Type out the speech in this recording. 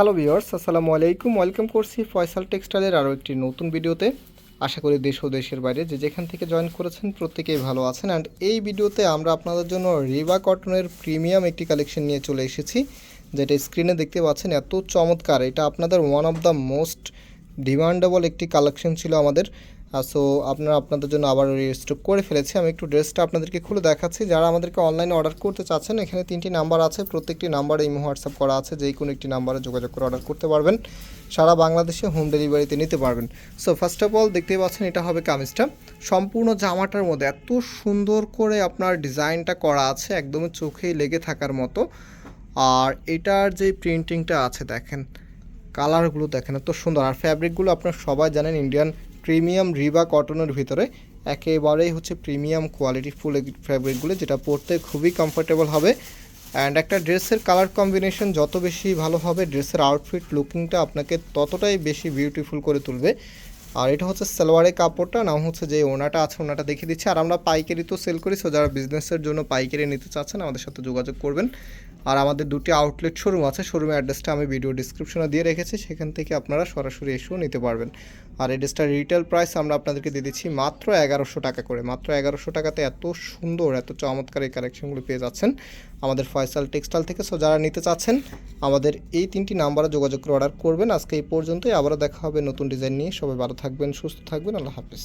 Hello viewers আসসালামু আলাইকুম। Welcome করছি ফয়সাল টেক্সটাইলের আরও একটি নতুন ভিডিওতে। আশা করি দেশ ও দেশের বাইরে যে যেখান থেকে জয়েন করেছেন প্রত্যেকেই ভালো আছেন। অ্যান্ড এই ভিডিওতে আমরা আপনাদের জন্য রিবা কটনের প্রিমিয়াম একটি কালেকশন নিয়ে চলে এসেছি, যেটা স্ক্রিনে দেখতে পাচ্ছেন এত চমৎকার। এটা আপনাদের one of the most demandable একটি কালেকশন ছিল আমাদের। সো আপনারা আপনাদের জন্য আবার স্টক করে ফেলেছি। আমি একটু ড্রেসটা আপনাদেরকে খুলে দেখাচ্ছি। যারা আমাদেরকে অনলাইনে অর্ডার করতে চাচ্ছেন, এখানে তিনটি নাম্বার আছে। প্রত্যেকটি নাম্বারে ইমো হোয়াটসঅ্যাপ করা আছে। যেই কোনো একটি নাম্বারে যোগাযোগ করে অর্ডার করতে পারবেন। সারা বাংলাদেশে হোম ডেলিভারিতে নিতে পারবেন। সো ফার্স্ট অফ অল দেখতেই পাচ্ছেন, এটা হবে কামিজটা। সম্পূর্ণ জামাটার মধ্যে এত সুন্দর করে আপনার ডিজাইনটা করা আছে, একদমই চোখেই লেগে থাকার মতো। আর এটার যে প্রিন্টিংটা আছে, দেখেন কালারগুলো দেখেন, এত সুন্দর। আর ফ্যাব্রিকগুলো আপনারা সবাই জানেন ইন্ডিয়ান প্রিমিয়াম রিবা কটনের ভিতরে একেবারেই হচ্ছে প্রিমিয়াম কোয়ালিটি ফুল ফ্যাব্রিকগুলো যেটা পরতে খুবই কমফোর্টেবল হবে। অ্যান্ড একটা ড্রেসের কালার কম্বিনেশন যত বেশি ভালো হবে, ড্রেসের আউটফিট লুকিংটা আপনাকে ততটাই বেশি বিউটিফুল করে তুলবে। আর এটা হচ্ছে সালোয়ারের কাপড়টা, নাম হচ্ছে যে ওনাটা আছে ওনাটা দেখিয়ে দিচ্ছি। আর আমরা পাইকারি তো সেল করি সো যারা বিজনেসের জন্য পাইকারি নিতে চাচ্ছেন, আমাদের সাথে যোগাযোগ করবেন। আর আমাদের দুটি আউটলেট শোরুম আছে শোরুমের অ্যাড্রেসটা আমি ভিডিও ডিসক্রিপশনে দিয়ে রেখেছি, সেখান থেকে আপনারা সরাসরি এসেও নিতে পারবেন। আর এই ড্রেসটার রিটেল প্রাইস আমরা আপনাদেরকে দিয়ে দিচ্ছি মাত্র এগারোশো টাকা করে। মাত্র এগারোশো টাকাতে এত সুন্দর, এত চমৎকার এই কালেকশনগুলো পেয়ে যাচ্ছেন। আমাদের ফয়সাল টেক্সটাইল থেকে। সো যারা নিতে চাচ্ছেন, আমাদের এই তিনটি নাম্বারে যোগাযোগ করে অর্ডার করবেন। আজকে এই পর্যন্তই। আবারও দেখা হবে নতুন ডিজাইন নিয়ে। সবাই ভালো থাকবেন, সুস্থ থাকবেন। আল্লাহ হাফিজ।